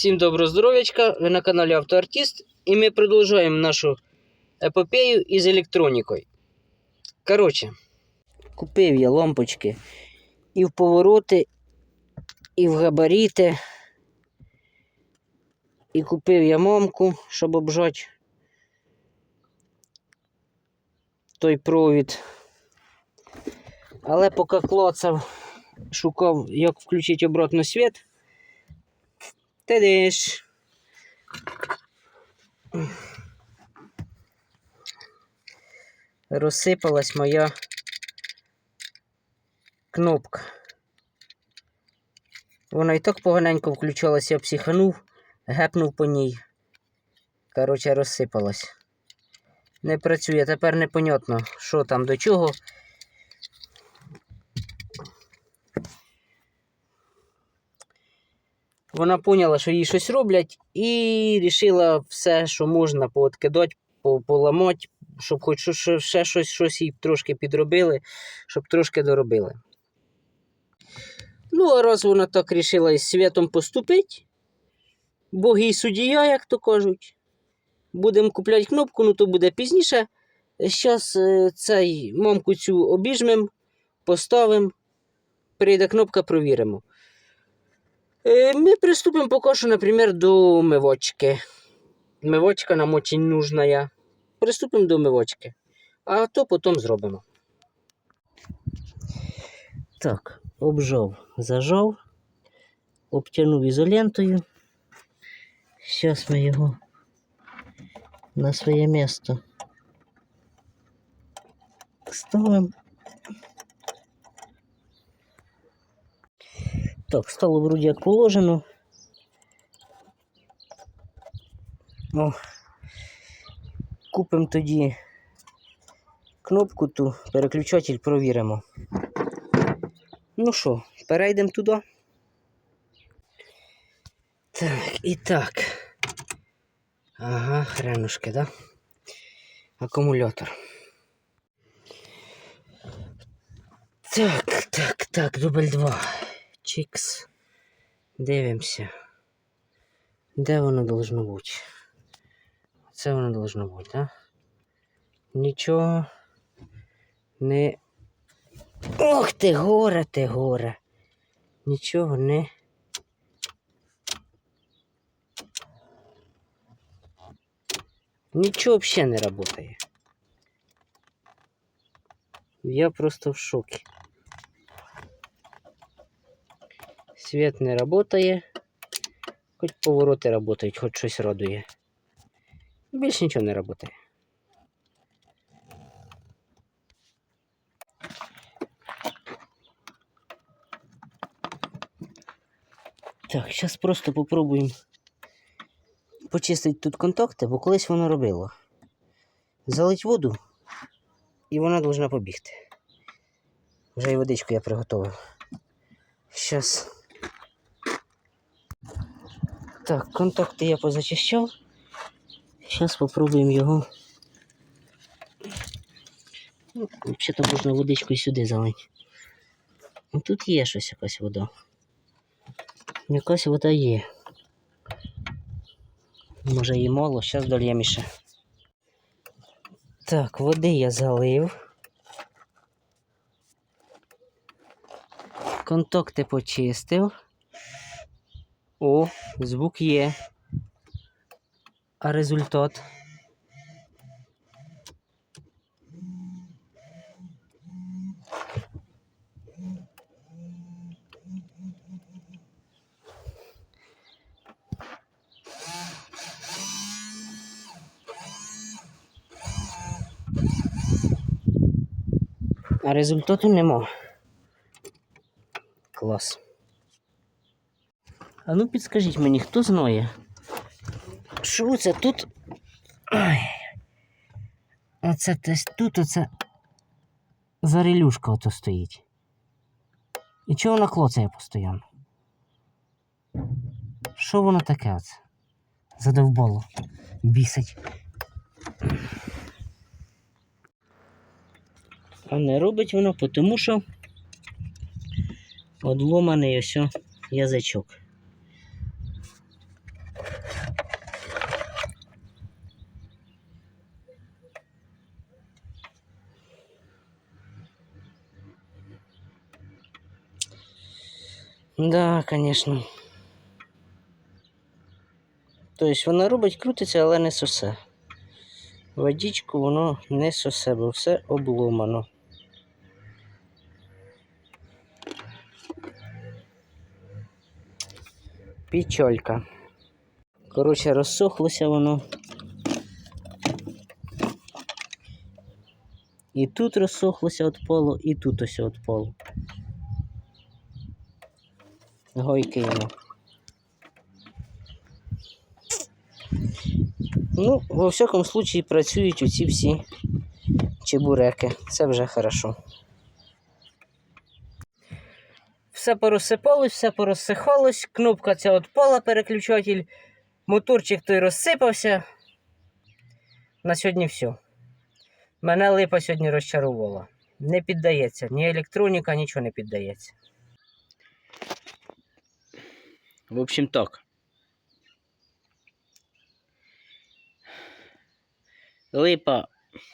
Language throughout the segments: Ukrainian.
Всім доброго здоров'ячка! Ви на каналі Автоартіст і ми продовжуємо нашу епопею із електронікою. Коротше, купив я лампочки і в повороти, і в габаріти. І купив я мамку, щоб обжати той провід. Але поки клацав, шукав, як включити обратно світ. Тадиш. Розсипалась моя кнопка. Вона і так поганенько включалася, я психанув, гепнув по ній. Коротше, розсипалась. Не працює, тепер непонятно, що там до чого. Вона поняла, що їй щось роблять, і вирішила все, що можна, пооткидати, поламати, щоб хоч ще щось, щось їй трошки підробили, щоб трошки доробили. Ну, а раз вона так вирішила із світом поступити, Бог їй суддя, як то кажуть. Будемо купляти кнопку, ну то буде пізніше. Зараз цей мамку цю обіжмем, поставимо, прийде кнопка, провіримо. Е, Ми приступимо поки що, наприклад, до мивочки. Мивочка нам очень нужна. Приступимо до мивочки. А то потім зробимо. Так, обжав, зажав, обтягнув ізолентою. Зараз ми його на своє місце ставимо. Так, стало вроді як положено. О, купимо тоді кнопку ту, переключатель провіримо. Ну що, перейдемо туди. Так, і так. Ага, хренушки, да? Акумулятор. Так, так, так, дубль 2. Чікс. Дивимося. Де воно должно бути? Це воно должно бути, так? Нічого не. Ох ти горе, ти горе. Нічого не. Нічого взагалі не працює. Я просто в шокі. Світ не працює. Хоч повороти працюють, хоч щось радує. Більш нічого не працює. Так, зараз просто попробуємо почистити тут контакти, бо колись воно робило. Залить воду, і вона повинна побігти. Вже і водичку я приготував. Зараз. Так, контакти я позачищав. Зараз спробуємо його. Ну, взагалі можна водичку і сюди залити. Ну, Тут є щось якась вода. Якась вода є. Може її мало, зараз дольємо ще. Так, води я залив. Контакти почистив. О, звук є. А результат? А результату нема. Клас. А ну підскажіть мені, хто знає? Що це тут? Ай. Оце десь тут оце зарелюшка ото стоїть. І чого вона клоцає постійно? Що воно таке оце? Задовбало. Бісить. А не робить воно, тому що одломаний ось язичок. Да, звісно. Тобто вона робить, крутиться, але не сосе. Водичку воно не сосе, бо все обломано. Пічолька. Коротше, розсохлося воно. І тут розсохлося від полу, і тут ось від полу. Гойки йому. Ну, во всякому случаї працюють оці всі чебуреки. Це вже хорошо. Все порозсипалось, все порозсихалось, кнопка ця відпала, переключатель, моторчик той розсипався. На сьогодні все. Мене липа сьогодні розчарувала. Не піддається, ні електроніка, нічого не піддається. В общем так. Липа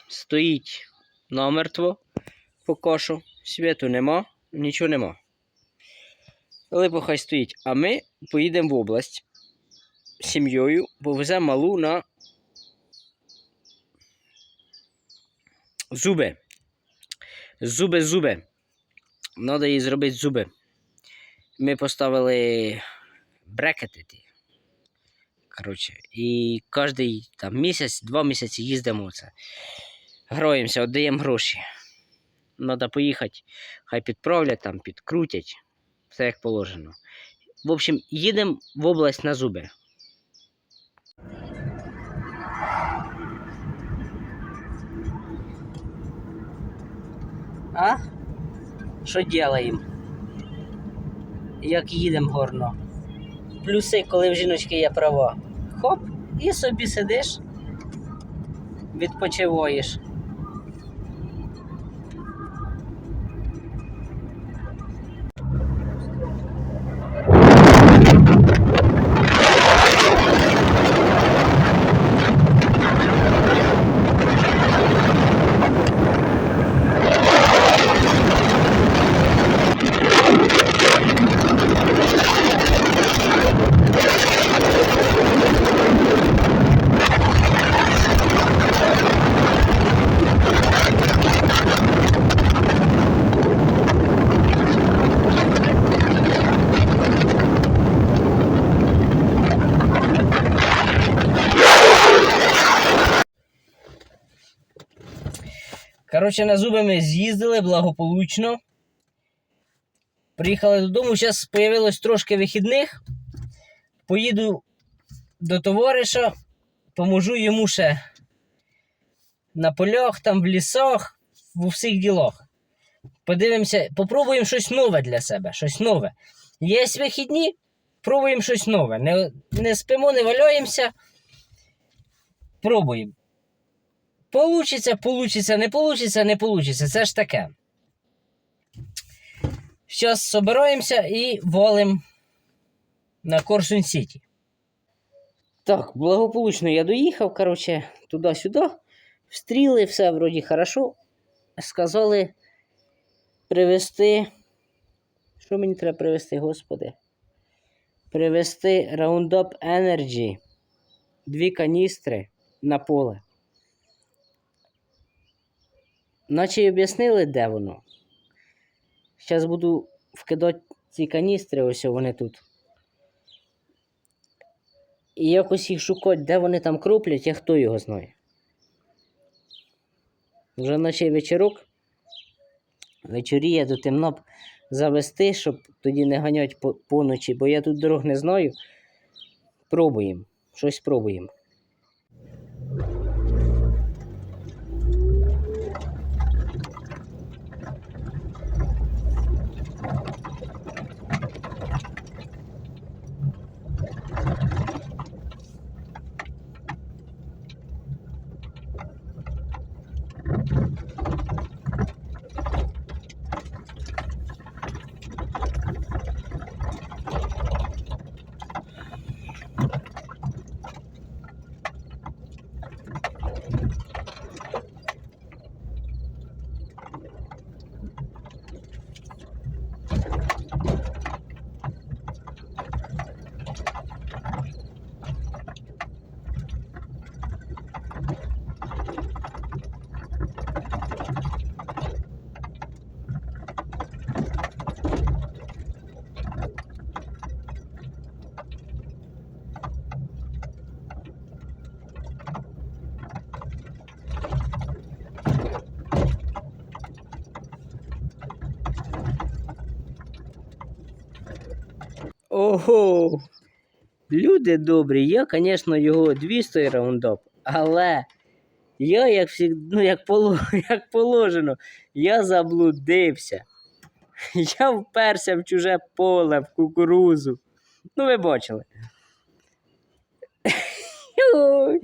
стоїть намертво по кошу, світу нема, нічого нема. Липа хай стоїть, а ми поїдемо в область з сім'єю, повеземо малу на зуби. Зуби, зуби. Надо їй зробити зуби. Ми поставили брекети. Коротше, і кожен там місяць, два місяці їздимо це. Гроємося, віддаємо гроші. Треба поїхати, хай підправлять, там, підкрутять. Все як положено. В общем, їдемо в область на зуби. А? Що ділаємо? Як їдемо горно? Плюси, коли в жіночки є права. Хоп, і собі сидиш, відпочиваєш. Коротше, на зуби ми з'їздили благополучно. Приїхали додому, зараз з'явилось трошки вихідних. Поїду до товариша, поможу йому ще на полях, там в лісах, в усіх ділах. Подивимося, попробуємо щось нове для себе. Щось нове. Є вихідні, пробуємо щось нове. Не, не спимо, не валяємося. Пробуємо. Получиться, получиться, не получиться, не получиться. Це ж таке. Зараз собираємося і валим на Корсун Сіті. Так, благополучно я доїхав, коротше, туди-сюди. Встріли, все вроді хорошо. Сказали привезти. Що мені треба привезти, господи? Привезти Roundup Energy. Дві каністри на поле. Наче й об'яснили, де воно. Зараз буду вкидати ці каністри, ось вони тут. І якось їх шукати, де вони там кроплять, а хто його знає. Вже наче вечірок. Вечоріє до темно б завести, щоб тоді не ганять по поночі, бо я тут дорог не знаю. Пробуємо. Щось пробуємо. Ого. Люди добрі, я, звісно, його 200 раундоп, але я, як, всі, ну, як, поло, як положено, я заблудився. Я вперся в чуже поле, в кукурузу. Ну, ви бачили.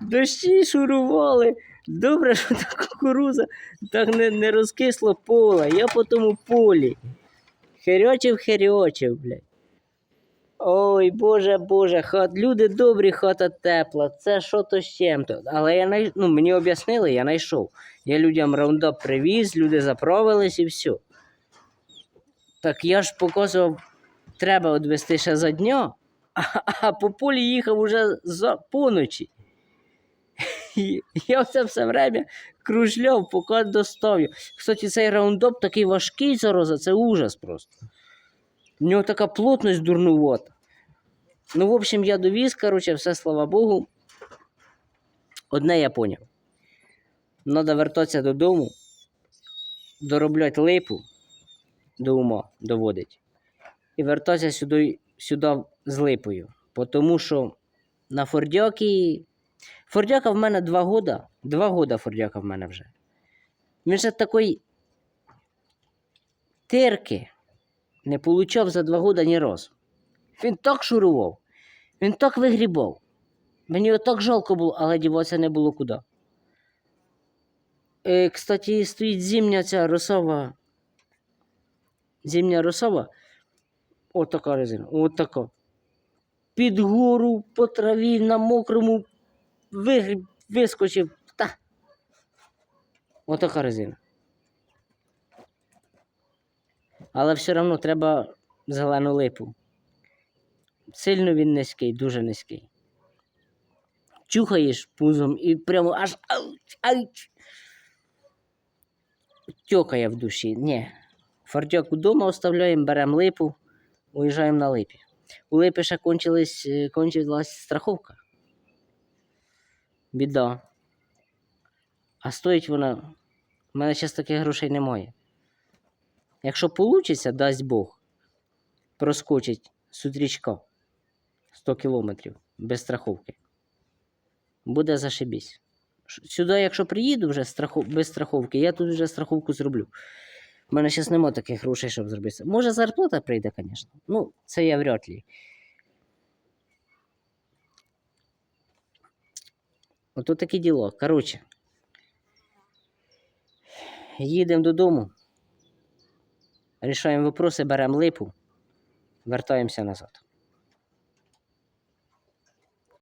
Дощі шурували. Добре, що та кукуруза так не, не розкисло поле. Я по тому полі. Херьочив, херьочив, блядь. Ой, Боже, Боже, хат, люди добрі, хата тепла. Це що то з чим-то. Але я най... ну, мені об'яснили, я знайшов. Я людям раундап привіз, люди заправились і все. Так я ж показував, треба відвести ще за дня, а, по полі їхав уже за поночі. Я це все время кружляв, поки доставив. Кстати, цей раундоп такий важкий зараза, це ужас просто. В нього така плотність дурнувата. Ну, в общем, я довіз, короче, все, слава Богу. Одне я поняв. Надо вертатися додому, доробляти липу до ума доводить. І вертатися сюди, сюди з липою. Тому що на Фордякі. Фордяка в мене два года. Два года Фордяка в мене вже. Він же такий терки не получав за два года ні разу. Він так шурував, він так вигрібав. Мені його так жалко було, але діватися не було куди. Е, кстати, стоїть зимня ця росова. Зимня росова. От така резина. От така. Під гору по траві на мокрому вигріб, вискочив. Та. От така резина. Але все одно треба зелену липу. Сильно він низький, дуже низький. Чухаєш пузом і прямо аж ауч, ауч. Тьокає в душі. Ні. Фартяк вдома оставляємо, беремо липу, уїжджаємо на липі. У липі ще кончилась, е, кончилась страховка. Біда. А стоїть вона. У мене зараз таких грошей немає. Якщо вийде, дасть Бог, проскочить сутрічка 100 кілометрів без страховки. Буде зашибісь. Сюди, якщо приїду вже страхов... без страховки, я тут вже страховку зроблю. У мене зараз немає таких грошей, щоб зробити. Може, зарплата прийде, звісно. Ну, це я вряд ли. Ото таке діло. Коротше. Їдемо додому. Рішаємо вопроси, беремо липу, вертаємося назад.